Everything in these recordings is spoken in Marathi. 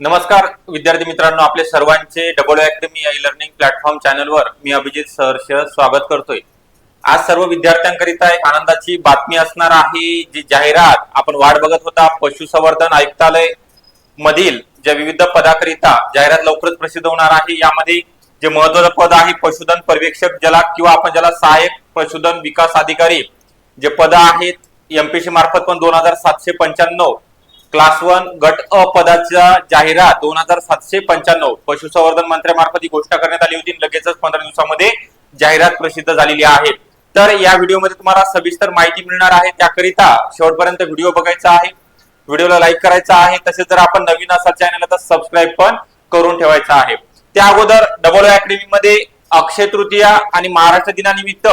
नमस्कार विद्यार्थी मित्रांनो. आपले सर्वांचे Double Academy e learning platform चॅनलवर मी अभिजित सहर्ष स्वागत करतोय. आज सर्व विद्यार्थ्यांकरिता एक आनंदाची बातमी असणार आहे जी जाहिरात आपण वाट बघत होता पशुसंवर्धन आयुक्तालय मधील ज्या विविध पदाकरिता जाहिरात लवकरच प्रसिद्ध होणार आहे यामध्ये जे महत्वाचं पद आहे पशुधन पर्यवेक्षक ज्याला किंवा आपण ज्याला सहाय्यक पशुधन विकास अधिकारी जे पद आहेत एमपीसी मार्फत पण दोन हजार सातशे पंच्याण्णव क्लास वन गट अ पदाच्या जाहिरात दोन हजार सातशे पंच्याण्णव पशुसंवर्धन मंत्र्यामार्फत ही घोषणा करण्यात आली होती. लगेचच पंधरा दिवसामध्ये जाहिरात प्रसिद्ध झालेली आहे. तर या व्हिडिओमध्ये तुम्हाला सविस्तर माहिती मिळणार आहे. त्याकरिता शेवटपर्यंत व्हिडिओ बघायचा आहे. व्हिडिओला लाईक करायचा आहे. तसेच जर आपण नवीन असाल चॅनलला तर सबस्क्राईब पण करून ठेवायचा आहे. त्या अगोदर डबल अकॅडमी मध्ये अक्षय तृतीया आणि महाराष्ट्र दिनानिमित्त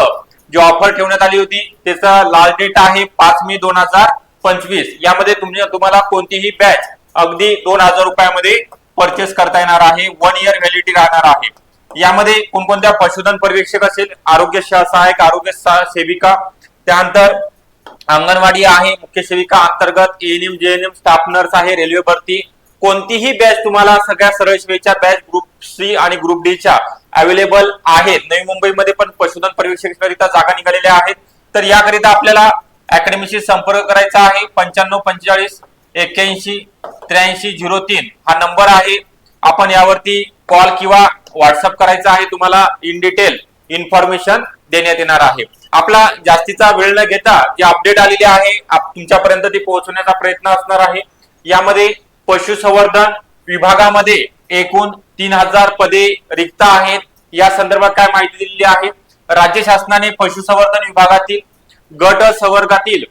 जी ऑफर ठेवण्यात आली होती त्याचा लास्ट डेट आहे पाच मे दोन हजार पंचवीस. यामध्ये तुम्ही तुम्हाला कोणतीही बॅच अगदी दोन हजार रुपयामध्ये परचेस करता येणार आहे. वन इयर व्हॅलिडिटी राहणार आहे. यामध्ये कोणकोणत्या पशुधन पर्यवेक्षक असेल आरोग्य सहायक आरोग्य सेविका त्यानंतर अंगणवाडी आहे मुख्य सेविका अंतर्गत एएनएम जेएनएम स्टाफ नर्स आहे रेल्वे भरती. कोणतीही बॅच तुम्हाला सगळ्या सरळ सेवेच्या बॅच ग्रुप सी आणि ग्रुप डी च्या अवेलेबल आहेत. नवी मुंबईमध्ये पण पशुधन पर्यवेक्षकाकरिता जागा निघालेल्या आहेत. तर याकरिता आपल्याला अकॅडमीशी संपर्क करायचा आहे. पंच्याण्णव पंचेचाळीस एक्क्याऐंशी त्र्याऐंशी झिरो तीन हा नंबर आहे. आपण यावरती कॉल किंवा व्हॉट्सअप करायचा आहे. तुम्हाला इन डिटेल इन्फॉर्मेशन देण्यात येणार आहे. आपला जास्तीचा वेळ न घेता जे अपडेट आलेली आहे तुमच्यापर्यंत ती पोहोचवण्याचा प्रयत्न असणार आहे. यामध्ये पशुसंवर्धन विभागामध्ये एकूण तीन हजार पदे रिक्त आहेत. या संदर्भात काय माहिती दिलेली आहे? राज्य शासनाने पशुसंवर्धन विभागातील गट संवर्गातील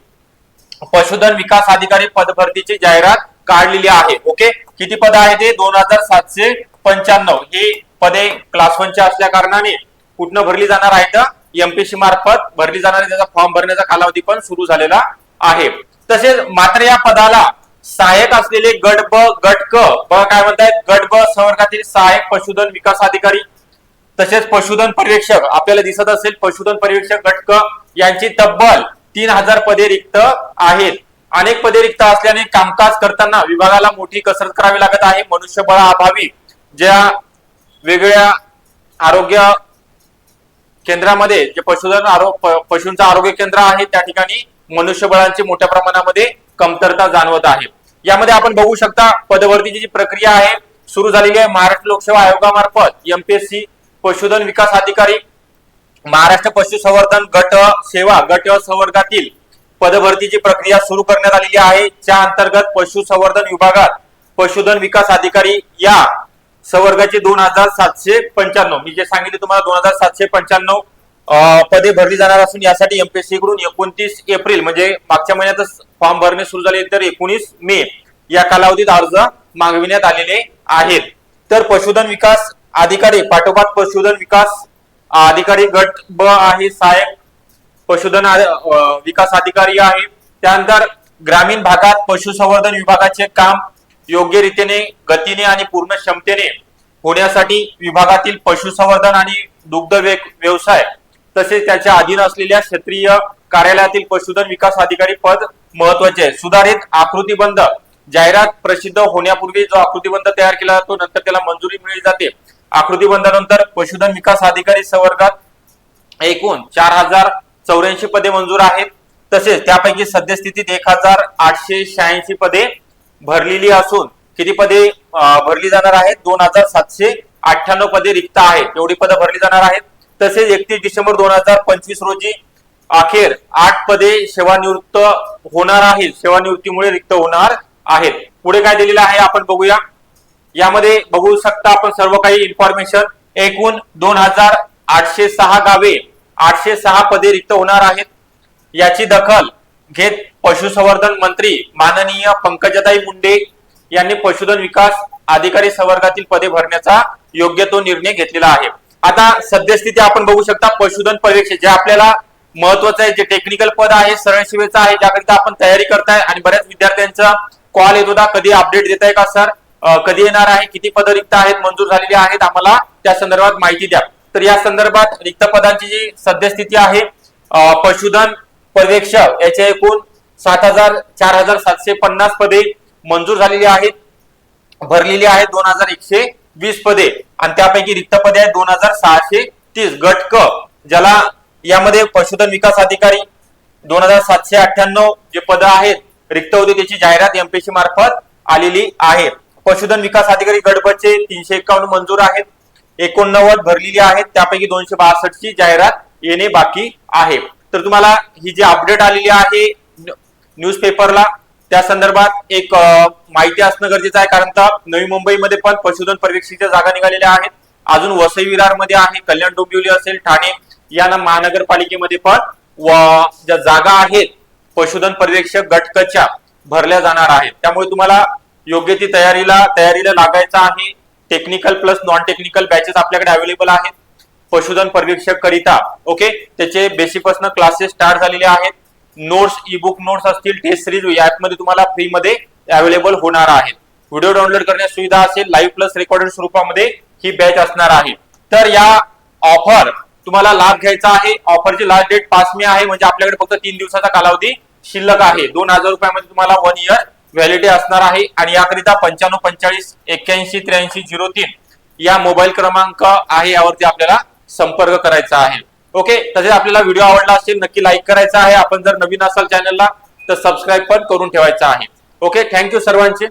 पशुधन विकास अधिकारी पदभरतीची जाहिरात काढलेली आहे. ओके? किती पद आहे ते दोन हजार सातशे पंच्याण्णव. ही पदे क्लास वनच्या असल्या कारणाने कुठनं भरली जाणार आहेत? एमपीसी मार्फत भरली जाणारी त्याचा फॉर्म भरण्याचा कालावधी पण सुरू झालेला आहे. तसेच मात्र या पदाला सहाय्यक असलेले गट ब गट क काय म्हणतायत. गट ब संवर्गातील सहाय्यक पशुधन विकास अधिकारी तसेच पशुधन पर्यवेक्षक आपल्याला दिसत असेल पशुधन पर्यवेक्षक घटक यांची तब्बल तीन हजार पदे रिक्त आहेत. अनेक पदे रिक्त असल्याने कामकाज करताना विभागाला मोठी कसरत करावी लागत आहे. मनुष्यबळाअभावी ज्या वेगवेगळ्या आरोग्य केंद्रामध्ये जे पशुधन आरो पशूंचं आरोग्य केंद्र आहे त्या ठिकाणी मनुष्यबळांची मोठ्या प्रमाणामध्ये कमतरता जाणवत आहे. यामध्ये आपण बघू शकता पदभरतीची जी प्रक्रिया आहे सुरू झालेली आहे महाराष्ट्र लोकसेवा आयोगामार्फत एमपीएससी पशुधन विकास अधिकारी महाराष्ट्र पशुसंवर्धन गट सेवा गट संवर्गातील पदभरतीची प्रक्रिया सुरू करण्यात आलेली आहे. त्या अंतर्गत पशुसंवर्धन विभागात पशुधन विकास अधिकारी या संवर्गाचे दोन हजार सातशे पंच्याण्णव मी जे सांगितले तुम्हाला दोन हजार सातशे पंच्याण्णव पदे भरली जाणार असून यासाठी एमपीएससी कडून एकोणतीस एप्रिल म्हणजे मागच्या महिन्यातच फॉर्म भरणे सुरू झाले. तर एकोणीस मे या कालावधीत अर्ज मागविण्यात आलेले आहेत. तर पशुधन विकास अधिकारी पाठोपाठ पशुधन विकास अधिकारी गट ब आहे सहाय्यक पशुधन विकास अधिकारी आहे. त्यानंतर ग्रामीण भागात पशुसंवर्धन विभागाचे काम योग्य रीतीने गतीने आणि पूर्ण क्षमतेने होण्यासाठी विभागातील पशुसंवर्धन आणि दुग्ध व्यवसाय तसेच त्याच्या अधीन असलेल्या क्षेत्रीय कार्यालयातील पशुधन विकास अधिकारी पद महत्त्वाचे आहे. सुधारित आकृतीबंध जाहिरात प्रसिद्ध होण्यापूर्वी जो आकृतीबंध तयार केला जातो नंतर त्याला मंजुरी मिळली जाते. आकृतीबंधानंतर पशुधन विकास अधिकारी संवर्गात एकूण चार हजार चौऱ्याऐंशी पदे मंजूर आहेत. तसेच त्यापैकी सद्यस्थितीत एक हजार आठशे शहाऐंशी पदे भरलेली असून किती पदे भरली जाणार आहेत? दोन हजार सातशे अठ्ठ्याण्णव पदे रिक्त आहेत. एवढी पदे भरली जाणार आहेत. तसेच एकतीस डिसेंबर दोन हजार पंचवीस रोजी अखेर आठ पदे सेवानिवृत्त होणार आहेत. सेवानिवृत्तीमुळे रिक्त होणार आहेत. पुढे काय दिलेलं आहे आपण बघूया. यामध्ये बघू शकता आपण सर्व काही इन्फॉर्मेशन एकूण दोन हजार आठशे सहा गावे आठशे सहा पदे रिक्त होणार आहेत. याची दखल घेत पशुसंवर्धन मंत्री माननीय पंकजाताई मुंडे यांनी पशुधन विकास अधिकारी संवर्गातील पदे भरण्याचा योग्य तो निर्णय घेतलेला आहे. आता सद्यस्थिती आपण बघू शकता पशुधन परीक्षे जे आपल्याला महत्वाचं आहे जे टेक्निकल पद आहे सरळ सेवेचं आहे ज्याकरिता आपण तयारी करताय आणि बऱ्याच विद्यार्थ्यांचा कॉल येत होता कधी अपडेट देताय का सर कधी येणार आहे किती पद रिक्त आहेत मंजूर झालेली आहेत आम्हाला त्या संदर्भात माहिती द्या. तर या संदर्भात रिक्त पदांची जी सद्यस्थिती आहे पशुधन पर्यवेक्षक याचे एकूण सात हजार चार हजार सातशे पन्नास पदे मंजूर झालेली आहेत भरलेली आहेत दोन हजार एकशे वीस पदे. आणि त्यापैकी रिक्त पदे आहेत दोन हजार सहाशे तीस. गट क ज्याला यामध्ये पशुधन विकास अधिकारी दोन हजार सातशे अठ्ठ्याण्णव जे पदं आहेत रिक्त होते त्याची जाहिरात एमपीसी मार्फत आलेली आहे पशुधन विकास अधिकारी गडबचे तीनशे एकावन्न मंजूर आहेत. एकोणनव्वद भरलेली आहेत. त्यापैकी दोनशे बासष्ट ची जाहिरात येणे बाकी आहे. तर तुम्हाला ही जी अपडेट आलेली आहे न्यूजपेपरला त्या संदर्भात एक माहिती असणं गरजेचं आहे. कारण का नवी मुंबईमध्ये पण पशुधन परीक्षेच्या जागा निघालेल्या आहेत. अजून वसई विरारमध्ये आहे. कल्याण डोंबिवली असेल ठाणे या ना महानगरपालिकेमध्ये पण व ज्या जागा आहेत पशुधन पर्यवेक्षक गटकच्या भरल्या जाणार आहेत. त्यामुळे तुम्हाला योग्य ती तयारीला तयारीला लागायचा आहे. Technical plus non technical batches आपल्याकडे अवेलेबल आहेत. पशुधन परीक्षक करिता ओके त्याचे बेसिकपासून क्लासेस स्टार्ट झालेले आहेत. नोट्स ई बुक नोट्स असतील टेस्ट सिरीजमध्ये तुम्हाला फ्री मध्ये अवेलेबल होणार आहेत. व्हिडिओ डाउनलोड करण्याची सुविधा असेल लाईव्ह प्लस रेकॉर्डेड स्वरूपामध्ये ही बॅच असणार आहे. तर या ऑफर तुम्हाला लाभ घ्यायचा आहे. ऑफरची लास्ट डेट पाच मे आहे म्हणजे आपल्याकडे फक्त तीन दिवसाचा कालावधी शिल्लक आहे. दोन हजार रुपयामध्ये तुम्हाला वन इयर व्हॅलिडिटी असणार आहे आणि याकरिता पंच्याण्णव पंचेचाळीस एक्क्याऐंशी त्र्याऐंशी झिरो तीन या मोबाईल क्रमांक आहे यावरती आपल्याला संपर्क करायचा आहे. ओके तसेच आपल्याला व्हिडिओ आवडला असेल नक्की लाईक करायचा आहे. आपण जर नवीन असाल चॅनलला तर सबस्क्राईब पण करून ठेवायचा आहे. ओके थँक्यू सर्वांचे.